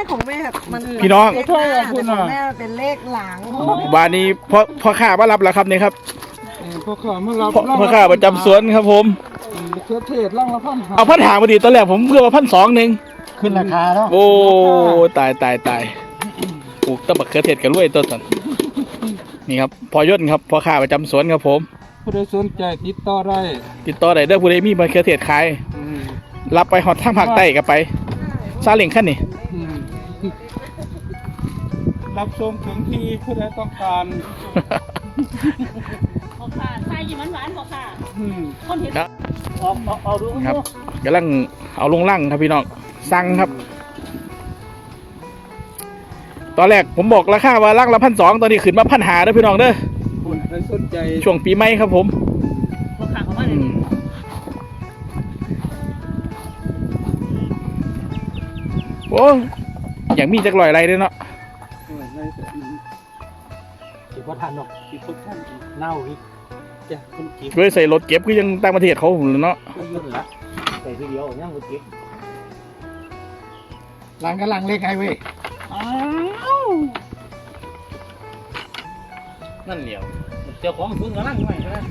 แต่ของแม่มันพี่น้อง เลขหน้าแต่ของแม่เป็นเลขหลังบานนี้พ่อพ่อข้ามารับแล้วครับนี่ครับเออพ่อข้ามารับพ่อพ่อข้าประจำสวนครับผม มะเขือเทศร่างละพันหาเอาพันหาพอดีตอนแรกผมเพื่อมาพันสองหนึ่งขึ้นราคาแล้วโอ้ตายตายตายปลูกตะบักเขือเทศกันรวยต้นสันนี่ครับพอยศครับพ่อข้าประจำสวนครับผม ผู้ใดสนใจติดต่อได้ติดต่อได้เด้อผู้ใดมีมะเขือเทศขาย อืมรับไปหอดทางภาคใต้ก็ไปซาเล้งขั้นนี่อืม รับชมถึงที่ผู้ใดต้องการบอกค่ะใส่ยิ้มหวานๆบอกค่ะอืมคนเห็นครับเอาเอาเอาดูครับกำลังเอาลงล่างครับพี่น้องสั่งครับ ตอนแรกผมบอกราคาว่าล่างละพันสองตอนนี้ขึ้นมาพันหาเด้อพี่น้องเด้อผู้ใดสนใจช่วงปีใหม่ครับผมบอกค่ะเขาว่าอืเลยมโอ้อย่างมีจักลอยอะไรด้วยเนาะ เออในแต่อืมถือว่าทันหรอกที่ทุกท่านอีกเน่าอีกจ้ะคนเก็บด้วยใส่รถเก็บคือยังต่างประเทศเขาผมเลยเนาะก็ยุ่นละใส่ทีเดียวย่างรถเก็บหลังกันหลังเล็กไงเว้ยอ้าวนั่นเหลียวเจ้าของซื้อกันลังไว้นะ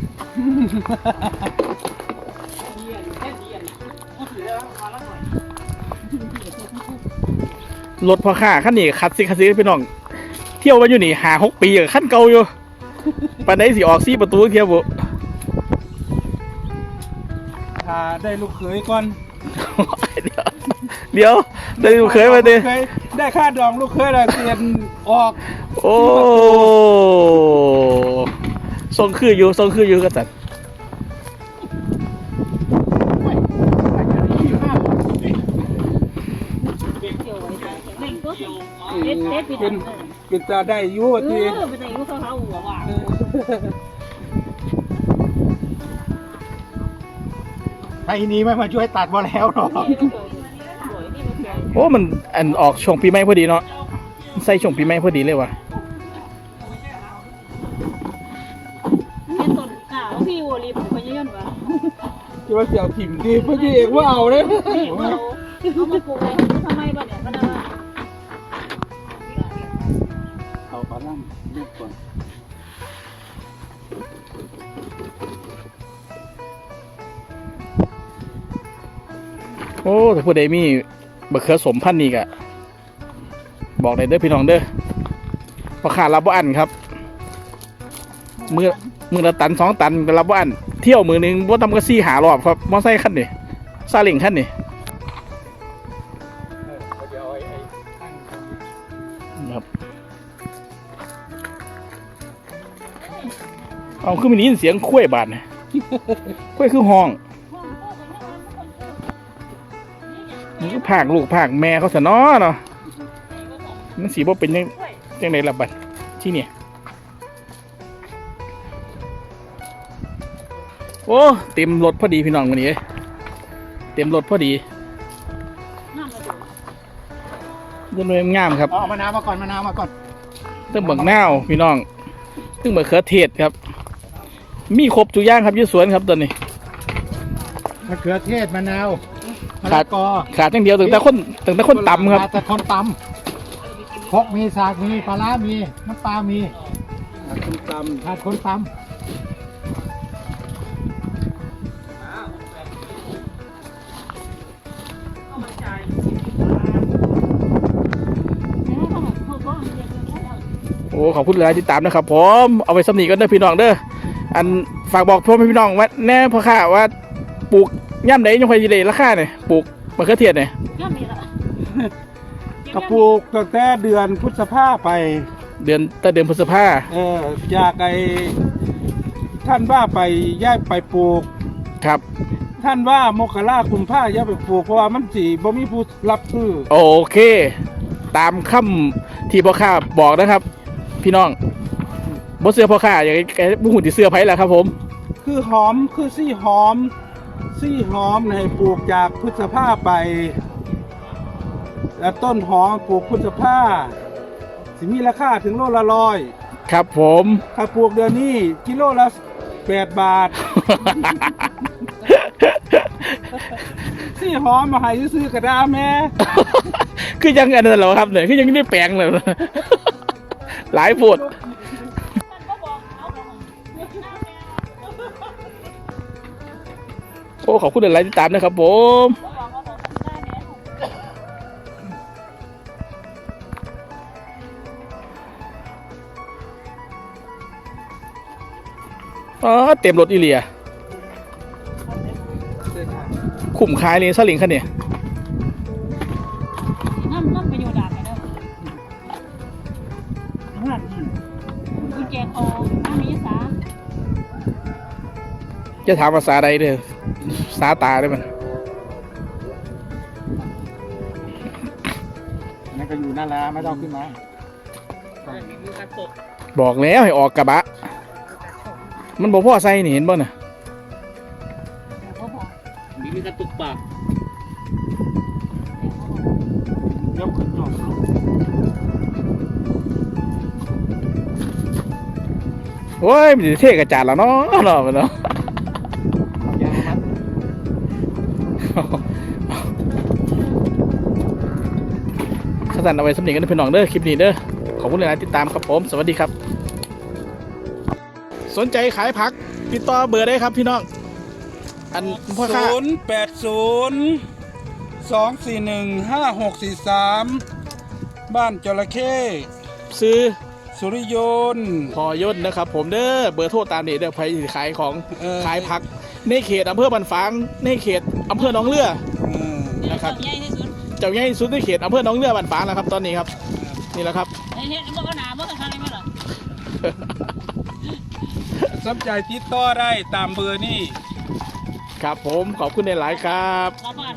เดียนแค่เดียนพูดถึงแล้วมาแล้วหน่อยรถพอค่าขั้นนี้คัดซิคัดซิพี่น้อง เที่ยวมาอยู่นี่หาหกปีกับขั้นเก่าอยู่ปันไดสิออกซี่ประตูเที่ยวบุถ้าได้ลูกเขยก่อนเดี๋ยวเดี๋ยวได้ดูเคยมาดิลูกเคยได้ค่าดองลูกเคยแล้วเปลี่ยนออก โอ้ทรงคืออยู่ทรงคืออยู่กันจัดเกี่ยวไว้ใช่เล่นก็เด็ดเด็ดปิดเป็น เป็นตาได้อยู่เอว่าที่อไปไหนก็เขาเขาหัวว่าถ้าอีนี้ไม่มาช่วยตัดมาแล้วหรอกสวยนี่มันสวยโอ้มันอันออกช่วงปีใหม่พอดีเนาะใส่ช่วงปีใหม่พอดีเลยว่ะเป็นต้นกล้าพี่วัวรีบไปยันวะที่ว่าเสี่ยวถิ่มดีพระเอกว่าเอาเลยนี่เขาเอามาปลูกอะไรทำไมบ้านเนี่ยีกก่อนโอ้แต่ผู้ใดมีบะเขือสมพันธุ์นี่กะบอกได้เด้อพี่น้องเด้อพอขาดรับบ่อันครับ มือมือละตันสองตันก็รับบ่อัน เที่ยวมือหนึงบ่ทำก็ซี่หารอบครับมอไซค์คันนี่ซาเล้งคันนี่ เอาคือมันได้ยินเสียงคุ้ยบาดเนี่ยคุ้ยคือห้องมันก็ผากลูกผากแม่เขาสะเนาะเนาะมันสีบ่เป็นยังยังไงล่ะบัดที่เนี่ยโอ้เต็มรถพอดีพี่น้องวันนี้เอ้ยเต็มรถพอดีน้ำมาดูยังเลยงามครับเอามะนาวมาก่อนมะนาวมาก่อนตึ้งเบิกนาวพี่น้อง ตึ้งเบิกเขือเทศครับ มีครบทุกอย่างครับอยี่สวนครับตอนนี้มะเขือเทศมะนาวมะขาละดกอขาดอย่างเดียวถึงแต่คนถึงแต่คนตำครับขาดแต่คนตำพกมีสากมีปลาร้ามีน้ำปลามีคุณตขาดคนตโอ้ขอบคุณหลายที่ตามนะครับผมเอาไปสำนีกันเด้อพี่น้องเด้ออันฝากบอกพ่อแม่พี่น้องว่าแน่พ่อข้าว่าปลูกย่ำไหนยังค่อยดีเลยราคาเนี่ยปลูกมะเขือเทศเนี่ยย่ำนี่ละำกระปุกตั้งแต่เดือนพฤษภาไป เดือนแต่เดือนพฤษภาเออจากไอ้ท่านว่าไปย้ายไปปลูกครับ ท่านว่ามกราคุมผ้าย้ายไปปลูกเพราะว่ามันสีบ่มีผู้รับซื้อโอเค ตามคำที่พ่อข้าบอกนะครับ พี่น้องบ่เสื้อพ่อข้าอย่างไอ้บุหุ่นที่เสื้อไผ่ละครับผม คือหอมคือซี่หอม ซี่หอมในยปลูกจากพฤษภาไป แล้วต้นหอมปลูกพฤษภาสิมีราคาถึงโลละร้อยครับผมถ้าปลูกเดือนนี้กิโลละแปดบาท ซี่หอมมาให้ซื้อกระดาแม่ คือยังอันนั้นเหรอครับเนี่ยคือยังไม่ได้แปลงเลย หลายปวดโอ้ขอบคุณหลายๆที่ตามนะครับผมอ๋อเต็มรถอีเลียคุ้มคายเลยสลิงคันเนี่ย จะถามภาษาใดเด้อสาตาได้อมันนั่นก็อยู่นั่นแหละไม่ต้องขึ้นมาบอกแล้วให้ออกกระบะ มันบอกพ่อใส่นี่เห็นบ่น่ะเขาบอกมีกระตุกปากเดี๋ยวขึ้นจอดโอ้ยมันจะเทกระจาดแล้วเนาะเนาะมันเนาะ ขสันเอาไว้สำเนียงกันเพื่อนน้องเด้อคลิปนี้เด้อขอบคุณหลายๆที่ตามครับผม สวัสดีครับ สนใจขายผักติดต่อเบอร์ได้ครับพี่น้องอันพ่อค้าศูนย์แปดศูนย์สองสี่หนึ่งห้าหกสี่สามบ้านจระเข้ซื้อสุริยนต์พอยศนะครับ ผมเด้อเบอร์โทรตามนี้เด้อใครสิขายของเออขายผักในเขตอำเภอบันฝางในเขต อำเภอหนองเรือเออนะครับใหญ่ที่สุดเจ้าใหญ่ที่สุดในเขตอำเภอหนองเรือบันฝางแล้วครับ ตอนนี้ครับนี่แหละครับ ไอ้เฮ็ดมันก็หนามันก็ทางนี้มั้ยล่ะสนใจติดต่อได้ตามเบอร์นี่ ครับผมขอบคุณในหลายๆครับเราบ้าน